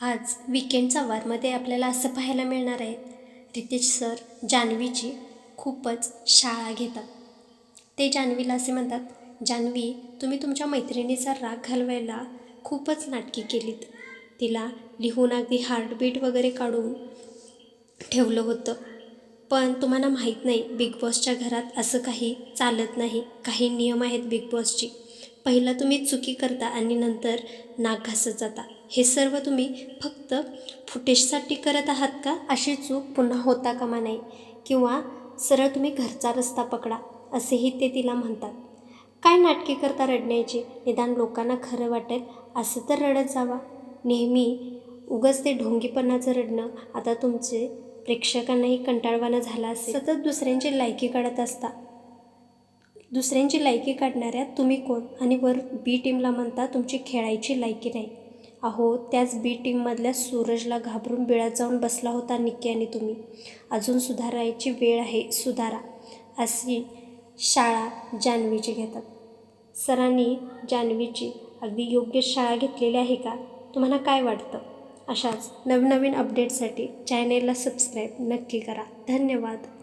आज विकेंडचा वारमध्ये आपल्याला असं पाहायला मिळणार आहे रितेश सर जान्हवीची खूपच शाळा घेतात. ते जान्हवीला असे म्हणतात जान्हवी तुम्ही तुमच्या मैत्रिणीचा राग घालवायला खूपच नाटकी केलीत. तिला लिहून अगदी हार्टबीट वगैरे काढून ठेवलं होतं. पण तुम्हाला माहीत नाही बिग बॉसच्या घरात असं काही चालत नाही. काही नियम आहेत बिग बॉसची. पहिला तुम्ही चुकी करता आणि नंतर नाक घासत जाता. हे सर्व तुम्ही फक्त फुटेजसाठी करत आहात का? अशी चूक पुन्हा होता कामा नाही किंवा सरळ तुम्ही घरचा रस्ता पकडा असेही ते तिला म्हणतात. काय नाटके करता रडण्याची? निदान लोकांना खरं वाटेल असं तर रडत जावा. नेहमी उगच ते ढोंगीपणाचं रडणं आता तुमचे प्रेक्षकांनाही कंटाळवाणं झालं असेल. सतत दुसऱ्यांची लायकी काढत असता. दुसऱ्यांची लायकी काढणाऱ्या तुम्ही कोण? आणि वर बी टीमला म्हणता तुमची खेळायची लायकी नाही. अहो त्याच बी टीममधल्या सूरजला घाबरून बिळात जाऊन बसला होता निक्की आणि तुम्ही. अजून सुधारायची वेळ आहे सुधारा. अशी शाळा जान्हवीची घेतात. सरांनी जान्हवीची अगदी योग्य शाळा घेतलेली आहे का? तुम्हाला काय वाटतं? अशाच नवनवीन अपडेटसाठी चॅनेलला सबस्क्राईब नक्की करा. धन्यवाद.